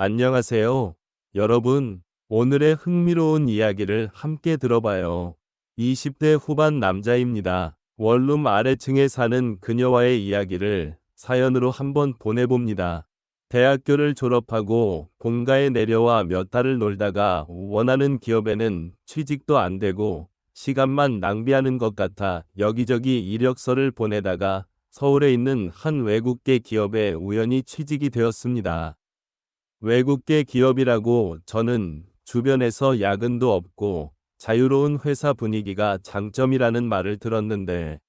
안녕하세요. 여러분, 오늘의 흥미로운 이야기를 함께 들어봐요. 20대 후반 남자입니다. 원룸 아래층에 사는 그녀와의 이야기를 사연으로 한번 보내봅니다. 대학교를 졸업하고 본가에 내려와 몇 달을 놀다가 원하는 기업에는 취직도 안 되고 시간만 낭비하는 것 같아 여기저기 이력서를 보내다가 서울에 있는 한 외국계 기업에 우연히 취직이 되었습니다. 외국계 기업이라고 저는 주변에서 야근도 없고 자유로운 회사 분위기가 장점이라는 말을 들었는데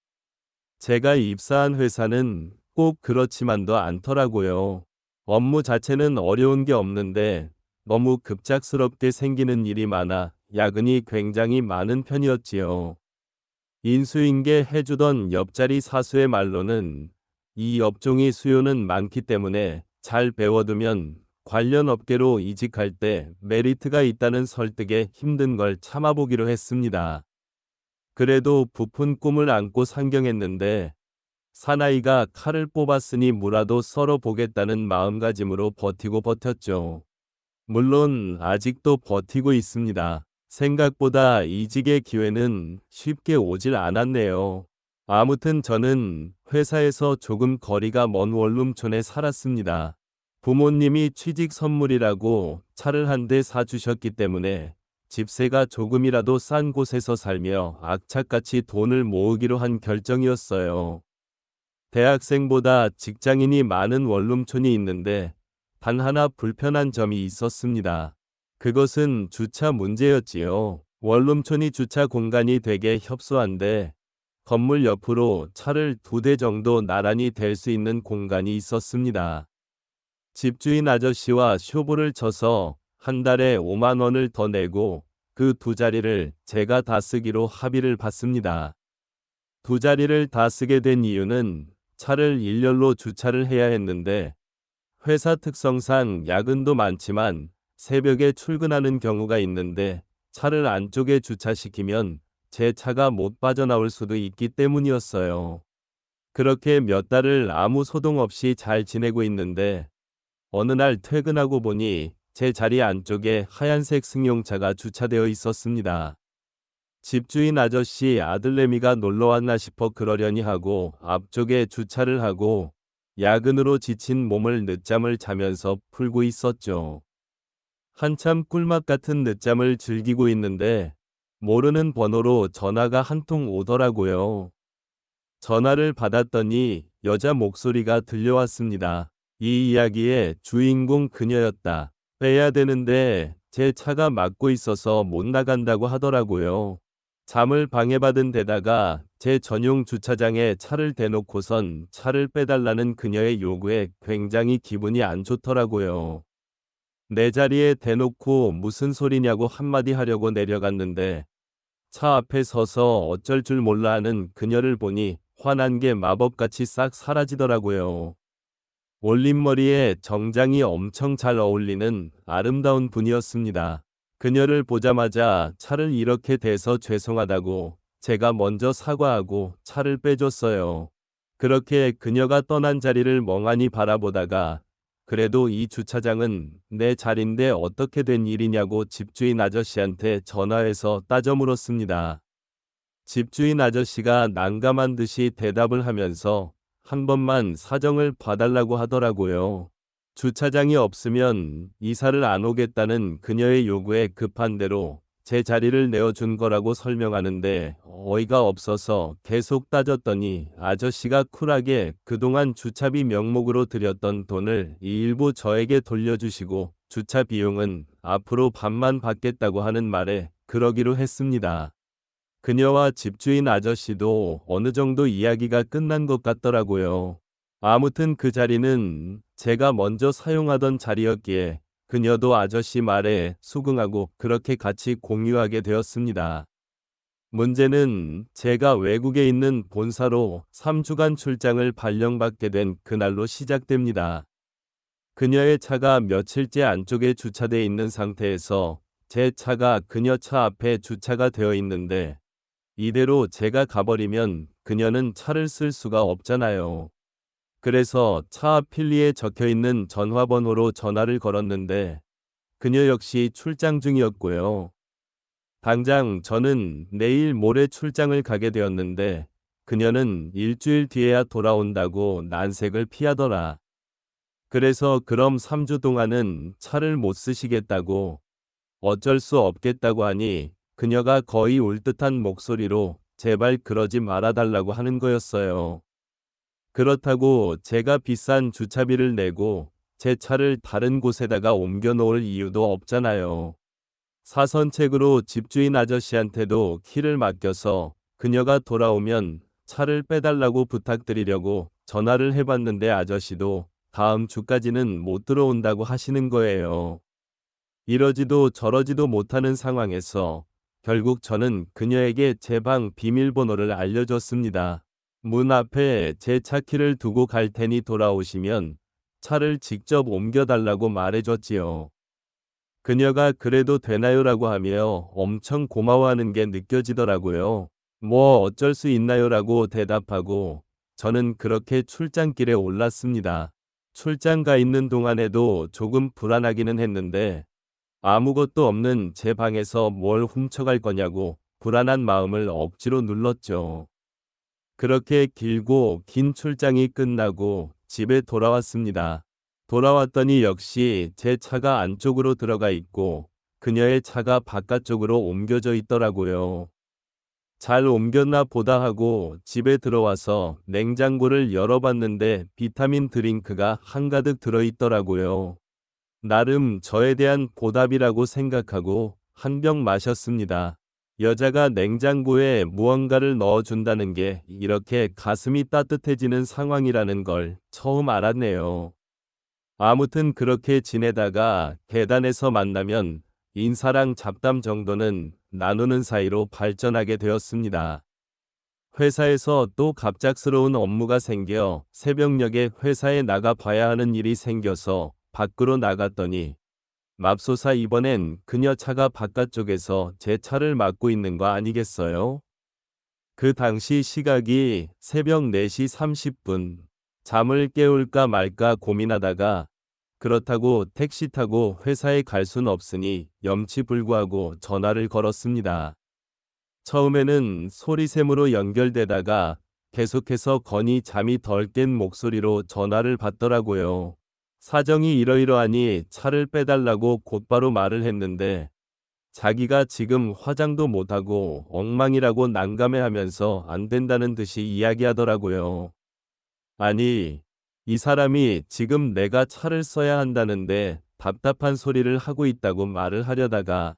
제가 입사한 회사는 꼭 그렇지만도 않더라고요. 업무 자체는 어려운 게 없는데 너무 급작스럽게 생기는 일이 많아 야근이 굉장히 많은 편이었지요. 인수인계 해주던 옆자리 사수의 말로는 이 업종이 수요는 많기 때문에 잘 배워두면 관련 업계로 이직할 때 메리트가 있다는 설득에 힘든 걸 참아보기로 했습니다. 그래도 부푼 꿈을 안고 상경했는데 사나이가 칼을 뽑았으니 무라도 썰어 보겠다는 마음가짐으로 버티고 버텼죠. 물론 아직도 버티고 있습니다. 생각보다 이직의 기회는 쉽게 오질 않았네요. 아무튼 저는 회사에서 조금 거리가 먼 원룸촌에 살았습니다. 부모님이 취직 선물이라고 차를 한 대 사주셨기 때문에 집세가 조금이라도 싼 곳에서 살며 악착같이 돈을 모으기로 한 결정이었어요. 대학생보다 직장인이 많은 원룸촌이 있는데 단 하나 불편한 점이 있었습니다. 그것은 주차 문제였지요. 원룸촌이 주차 공간이 되게 협소한데 건물 옆으로 차를 두 대 정도 나란히 댈 수 있는 공간이 있었습니다. 집주인 아저씨와 쇼부를 쳐서 한 달에 5만 원을 더 내고 그 두 자리를 제가 다 쓰기로 합의를 받습니다. 두 자리를 다 쓰게 된 이유는 차를 일렬로 주차를 해야 했는데 회사 특성상 야근도 많지만 새벽에 출근하는 경우가 있는데 차를 안쪽에 주차시키면 제 차가 못 빠져나올 수도 있기 때문이었어요. 그렇게 몇 달을 아무 소동 없이 잘 지내고 있는데 어느 날 퇴근하고 보니 제 자리 안쪽에 하얀색 승용차가 주차되어 있었습니다. 집주인 아저씨 아들내미가 놀러 왔나 싶어 그러려니 하고 앞쪽에 주차를 하고 야근으로 지친 몸을 늦잠을 자면서 풀고 있었죠. 한참 꿀맛 같은 늦잠을 즐기고 있는데 모르는 번호로 전화가 한 통 오더라고요. 전화를 받았더니 여자 목소리가 들려왔습니다. 이 이야기의 주인공 그녀였다. 빼야 되는데 제 차가 막고 있어서 못 나간다고 하더라고요. 잠을 방해받은 데다가 제 전용 주차장에 차를 대놓고선 차를 빼달라는 그녀의 요구에 굉장히 기분이 안 좋더라고요. 내 자리에 대놓고 무슨 소리냐고 한마디 하려고 내려갔는데 차 앞에 서서 어쩔 줄 몰라 하는 그녀를 보니 화난 게 마법같이 싹 사라지더라고요. 올림머리에 정장이 엄청 잘 어울리는 아름다운 분이었습니다. 그녀를 보자마자 차를 이렇게 대서 죄송하다고 제가 먼저 사과하고 차를 빼줬어요. 그렇게 그녀가 떠난 자리를 멍하니 바라보다가 그래도 이 주차장은 내 자리인데 어떻게 된 일이냐고 집주인 아저씨한테 전화해서 따져 물었습니다. 집주인 아저씨가 난감한 듯이 대답을 하면서 한 번만 사정을 봐달라고 하더라고요. 주차장이 없으면 이사를 안 오겠다는 그녀의 요구에 급한 대로 제 자리를 내어준 거라고 설명하는데 어이가 없어서 계속 따졌더니 아저씨가 쿨하게 그동안 주차비 명목으로 들였던 돈을 일부 저에게 돌려주시고 주차 비용은 앞으로 반만 받겠다고 하는 말에 그러기로 했습니다. 그녀와 집주인 아저씨도 어느 정도 이야기가 끝난 것 같더라고요. 아무튼 그 자리는 제가 먼저 사용하던 자리였기에 그녀도 아저씨 말에 수긍하고 그렇게 같이 공유하게 되었습니다. 문제는 제가 외국에 있는 본사로 3주간 출장을 발령받게 된 그날로 시작됩니다. 그녀의 차가 며칠째 안쪽에 주차돼 있는 상태에서 제 차가 그녀 차 앞에 주차가 되어 있는데 이대로 제가 가버리면 그녀는 차를 쓸 수가 없잖아요. 그래서 차 앞 필리에 적혀 있는 전화번호로 전화를 걸었는데 그녀 역시 출장 중이었고요. 당장 저는 내일 모레 출장을 가게 되었는데 그녀는 일주일 뒤에야 돌아온다고 난색을 피하더라. 그래서 그럼 3주 동안은 차를 못 쓰시겠다고 어쩔 수 없겠다고 하니 그녀가 거의 울 듯한 목소리로 제발 그러지 말아달라고 하는 거였어요. 그렇다고 제가 비싼 주차비를 내고 제 차를 다른 곳에다가 옮겨 놓을 이유도 없잖아요. 사선책으로 집주인 아저씨한테도 키를 맡겨서 그녀가 돌아오면 차를 빼달라고 부탁드리려고 전화를 해봤는데 아저씨도 다음 주까지는 못 들어온다고 하시는 거예요. 이러지도 저러지도 못하는 상황에서 결국 저는 그녀에게 제 방 비밀번호를 알려줬습니다. 문 앞에 제 차 키를 두고 갈 테니 돌아오시면 차를 직접 옮겨달라고 말해줬지요. 그녀가 그래도 되나요 라고 하며 엄청 고마워하는 게 느껴지더라고요. 뭐 어쩔 수 있나요 라고 대답하고 저는 그렇게 출장길에 올랐습니다. 출장 가 있는 동안에도 조금 불안하기는 했는데 아무것도 없는 제 방에서 뭘 훔쳐갈 거냐고 불안한 마음을 억지로 눌렀죠. 그렇게 길고 긴 출장이 끝나고 집에 돌아왔습니다. 돌아왔더니 역시 제 차가 안쪽으로 들어가 있고 그녀의 차가 바깥쪽으로 옮겨져 있더라고요. 잘 옮겼나 보다 하고 집에 들어와서 냉장고를 열어봤는데 비타민 드링크가 한가득 들어있더라고요. 나름 저에 대한 보답이라고 생각하고 한 병 마셨습니다. 여자가 냉장고에 무언가를 넣어준다는 게 이렇게 가슴이 따뜻해지는 상황이라는 걸 처음 알았네요. 아무튼 그렇게 지내다가 계단에서 만나면 인사랑 잡담 정도는 나누는 사이로 발전하게 되었습니다. 회사에서 또 갑작스러운 업무가 생겨 새벽녘에 회사에 나가 봐야 하는 일이 생겨서 밖으로 나갔더니 맙소사 이번엔 그녀 차가 바깥쪽에서 제 차를 막고 있는 거 아니겠어요? 그 당시 시각이 새벽 4시 30분. 잠을 깨울까 말까 고민하다가 그렇다고 택시 타고 회사에 갈 순 없으니 염치불구하고 전화를 걸었습니다. 처음에는 소리샘으로 연결되다가 계속해서 건이 잠이 덜 깬 목소리로 전화를 받더라고요. 사정이 이러이러하니 차를 빼달라고 곧바로 말을 했는데 자기가 지금 화장도 못하고 엉망이라고 난감해하면서 안 된다는 듯이 이야기하더라고요. 아니, 이 사람이 지금 내가 차를 써야 한다는데 답답한 소리를 하고 있다고 말을 하려다가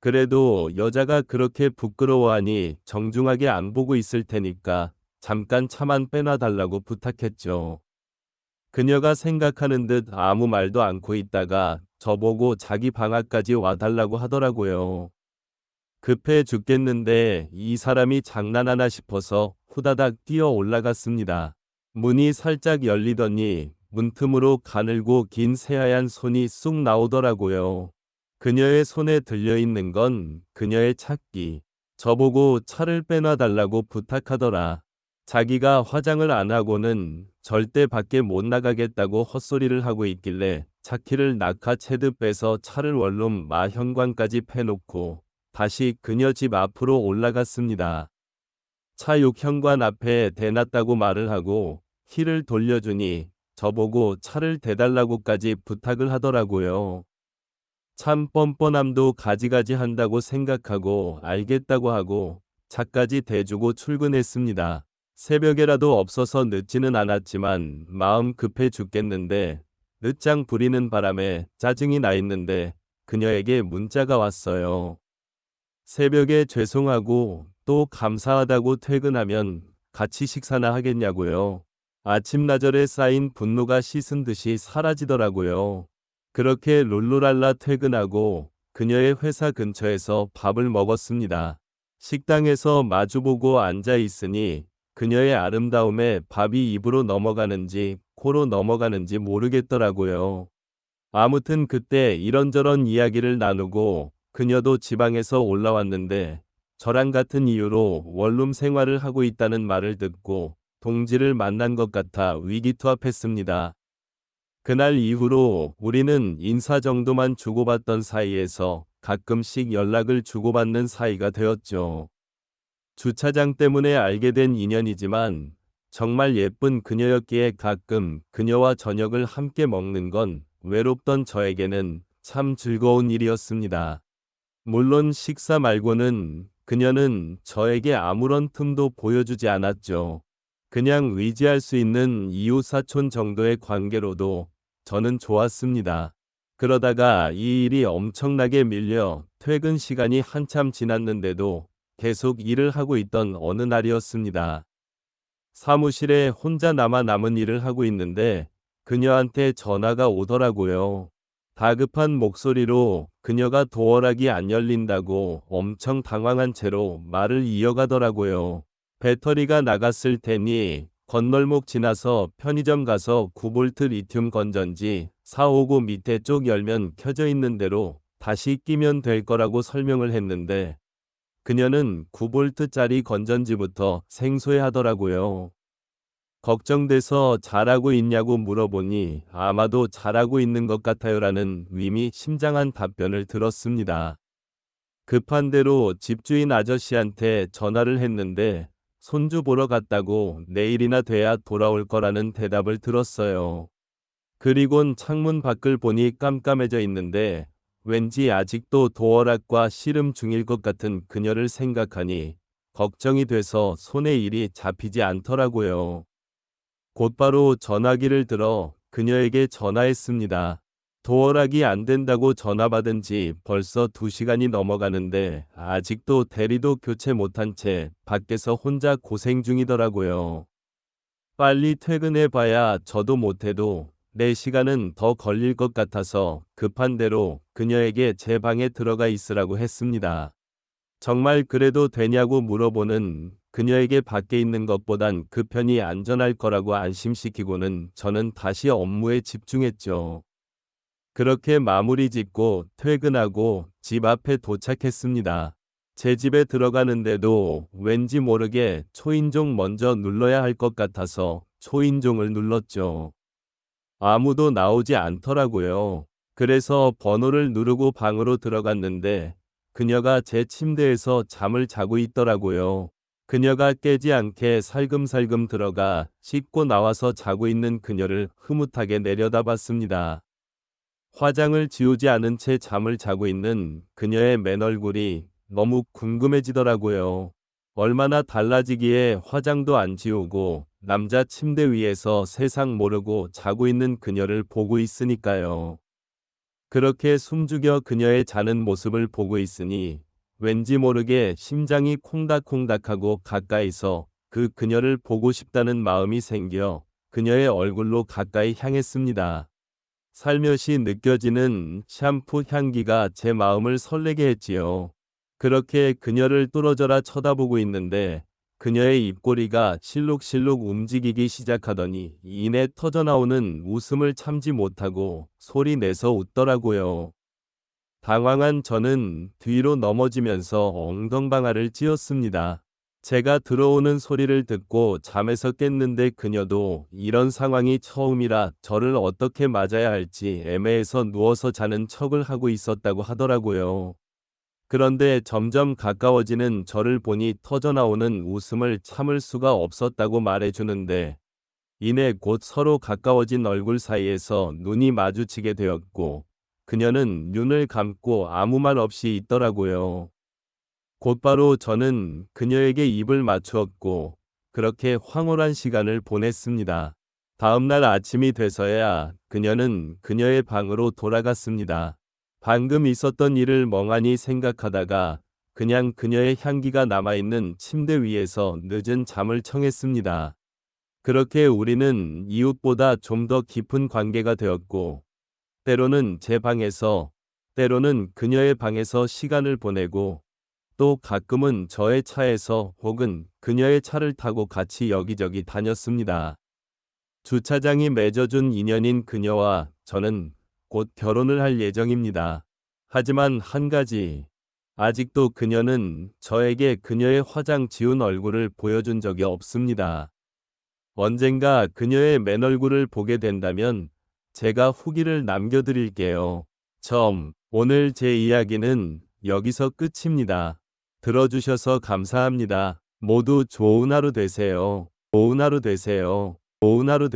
그래도 여자가 그렇게 부끄러워하니 정중하게 안 보고 있을 테니까 잠깐 차만 빼놔달라고 부탁했죠. 그녀가 생각하는 듯 아무 말도 않고 있다가 저보고 자기 방 앞까지 와달라고 하더라고요. 급해 죽겠는데 이 사람이 장난하나 싶어서 후다닥 뛰어 올라갔습니다. 문이 살짝 열리더니 문틈으로 가늘고 긴 새하얀 손이 쑥 나오더라고요. 그녀의 손에 들려있는 건 그녀의 찾기. 저보고 차를 빼놔달라고 부탁하더라. 자기가 화장을 안 하고는 절대 밖에 못 나가겠다고 헛소리를 하고 있길래 차키를 낙하채듯 빼서 차를 원룸 마현관까지 패놓고 다시 그녀 집 앞으로 올라갔습니다. 차 육현관 앞에 대놨다고 말을 하고 키를 돌려주니 저보고 차를 대달라고까지 부탁을 하더라고요. 참 뻔뻔함도 가지가지 한다고 생각하고 알겠다고 하고 차까지 대주고 출근했습니다. 새벽에라도 없어서 늦지는 않았지만 마음 급해 죽겠는데 늦장 부리는 바람에 짜증이 나 있는데 그녀에게 문자가 왔어요. 새벽에 죄송하고 또 감사하다고 퇴근하면 같이 식사나 하겠냐고요. 아침나절에 쌓인 분노가 씻은 듯이 사라지더라고요. 그렇게 룰루랄라 퇴근하고 그녀의 회사 근처에서 밥을 먹었습니다. 식당에서 마주보고 앉아 있으니 그녀의 아름다움에 밥이 입으로 넘어가는지 코로 넘어가는지 모르겠더라고요. 아무튼 그때 이런저런 이야기를 나누고 그녀도 지방에서 올라왔는데 저랑 같은 이유로 원룸 생활을 하고 있다는 말을 듣고 동지를 만난 것 같아 위기투합했습니다. 그날 이후로 우리는 인사 정도만 주고받던 사이에서 가끔씩 연락을 주고받는 사이가 되었죠. 주차장 때문에 알게 된 인연이지만 정말 예쁜 그녀였기에 가끔 그녀와 저녁을 함께 먹는 건 외롭던 저에게는 참 즐거운 일이었습니다. 물론 식사 말고는 그녀는 저에게 아무런 틈도 보여주지 않았죠. 그냥 의지할 수 있는 이웃 사촌 정도의 관계로도 저는 좋았습니다. 그러다가 이 일이 엄청나게 밀려 퇴근 시간이 한참 지났는데도 계속 일을 하고 있던 어느 날이었습니다. 사무실에 혼자 남아 남은 일을 하고 있는데 그녀한테 전화가 오더라고요. 다급한 목소리로 그녀가 도어락이 안 열린다고 엄청 당황한 채로 말을 이어가더라고요. 배터리가 나갔을 테니 건널목 지나서 편의점 가서 9V 리튬 건전지 459 밑에 쪽 열면 켜져 있는 대로 다시 끼면 될 거라고 설명을 했는데 그녀는 9V짜리 건전지부터 생소해 하더라고요. 걱정돼서 잘하고 있냐고 물어보니 아마도 잘하고 있는 것 같아요라는 의미 심장한 답변을 들었습니다. 급한 대로 집주인 아저씨한테 전화를 했는데 손주 보러 갔다고 내일이나 돼야 돌아올 거라는 대답을 들었어요. 그리곤 창문 밖을 보니 깜깜해져 있는데 왠지 아직도 도어락과 씨름 중일 것 같은 그녀를 생각하니 걱정이 돼서 손에 일이 잡히지 않더라고요. 곧바로 전화기를 들어 그녀에게 전화했습니다. 도어락이 안 된다고 전화 받은 지 벌써 두 시간이 넘어가는데 아직도 대리도 교체 못한 채 밖에서 혼자 고생 중이더라고요. 빨리 퇴근해 봐야 저도 못해도 4시간은 더 걸릴 것 같아서 급한 대로 그녀에게 제 방에 들어가 있으라고 했습니다. 정말 그래도 되냐고 물어보는 그녀에게 밖에 있는 것보단 그 편이 안전할 거라고 안심시키고는 저는 다시 업무에 집중했죠. 그렇게 마무리 짓고 퇴근하고 집 앞에 도착했습니다. 제 집에 들어가는데도 왠지 모르게 초인종 먼저 눌러야 할 것 같아서 초인종을 눌렀죠. 아무도 나오지 않더라고요. 그래서 번호를 누르고 방으로 들어갔는데 그녀가 제 침대에서 잠을 자고 있더라고요. 그녀가 깨지 않게 살금살금 들어가 씻고 나와서 자고 있는 그녀를 흐뭇하게 내려다봤습니다. 화장을 지우지 않은 채 잠을 자고 있는 그녀의 맨 얼굴이 너무 궁금해지더라고요. 얼마나 달라지기에 화장도 안 지우고 남자 침대 위에서 세상 모르고 자고 있는 그녀를 보고 있으니까요. 그렇게 숨죽여 그녀의 자는 모습을 보고 있으니 왠지 모르게 심장이 콩닥콩닥하고 가까이서 그 그녀를 보고 싶다는 마음이 생겨 그녀의 얼굴로 가까이 향했습니다. 살며시 느껴지는 샴푸 향기가 제 마음을 설레게 했지요. 그렇게 그녀를 뚫어져라 쳐다보고 있는데 그녀의 입꼬리가 실룩실룩 움직이기 시작하더니 이내 터져나오는 웃음을 참지 못하고 소리 내서 웃더라고요. 당황한 저는 뒤로 넘어지면서 엉덩방아를 찧었습니다. 제가 들어오는 소리를 듣고 잠에서 깼는데 그녀도 이런 상황이 처음이라 저를 어떻게 맞아야 할지 애매해서 누워서 자는 척을 하고 있었다고 하더라고요. 그런데 점점 가까워지는 저를 보니 터져나오는 웃음을 참을 수가 없었다고 말해주는데 이내 곧 서로 가까워진 얼굴 사이에서 눈이 마주치게 되었고 그녀는 눈을 감고 아무 말 없이 있더라고요. 곧바로 저는 그녀에게 입을 맞추었고 그렇게 황홀한 시간을 보냈습니다. 다음날 아침이 돼서야 그녀는 그녀의 방으로 돌아갔습니다. 방금 있었던 일을 멍하니 생각하다가 그냥 그녀의 향기가 남아있는 침대 위에서 늦은 잠을 청했습니다. 그렇게 우리는 이웃보다 좀 더 깊은 관계가 되었고 때로는 제 방에서, 때로는 그녀의 방에서 시간을 보내고, 또 가끔은 저의 차에서 혹은 그녀의 차를 타고 같이 여기저기 다녔습니다. 주차장이 맺어준 인연인 그녀와 저는 곧 결혼을 할 예정입니다. 하지만 한 가지, 아직도 그녀는 저에게 그녀의 화장 지운 얼굴을 보여준 적이 없습니다. 언젠가 그녀의 맨 얼굴을 보게 된다면 제가 후기를 남겨드릴게요. 점. 오늘 제 이야기는 여기서 끝입니다. 들어주셔서 감사합니다. 모두 좋은 하루 되세요. 좋은 하루 되세요. 좋은 하루 되세요.